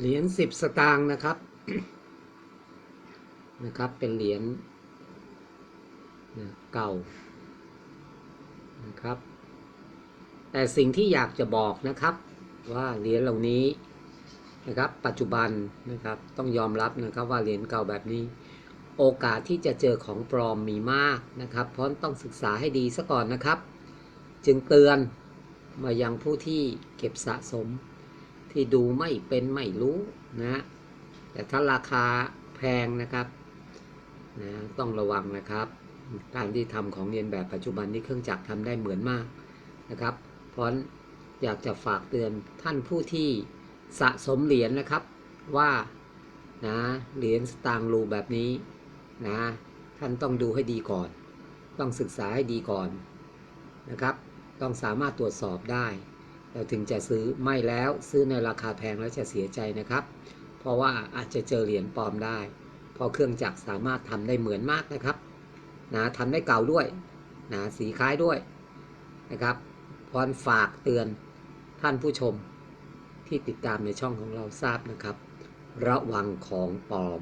เหรียญสิบสตางค์นะครับ นะครับ เป็นเหรียญเก่านะครับ แต่สิ่งที่อยากจะบอกนะครับ ว่าเหรียญเหล่านี้นะครับ ปัจจุบันนะครับต้องยอมรับนะครับว่าเหรียญเก่าแบบนี้ โอกาสที่จะเจอของปลอมมีมากนะครับ เพราะต้องศึกษาให้ดีซะก่อนนะครับ จึงเตือนมายังผู้ที่เก็บสะสม ที่ดูไม่เป็นไม่รู้นะแต่ถ้าราคาแพงนะครับนะต้องระวังนะครับ การที่ทำของเรียนแบบปัจจุบันนี้เครื่องจักรทำได้เหมือนมากนะครับ เพราะอยากจะฝากเตือนท่านผู้ที่สะสมเหรียญนะครับว่านะเหรียญสตางค์รูแบบนี้นะท่านต้องดูให้ดีก่อน ต้องศึกษาให้ดีก่อนนะครับ ต้องสามารถตรวจสอบได้ เราถึงจะซื้อไม่แล้วซื้อในราคาแพงแล้วจะเสียใจนะครับ เพราะว่าอาจจะเจอเหรียญปลอมได้ เพราะเครื่องจักรสามารถทำได้เหมือนมากนะครับนะทำได้เก่าด้วยนะสีคล้ายด้วยนะครับพรฝากเตือนท่านผู้ชมที่ติดตามในช่องของเราทราบนะครับ ระวังของปลอม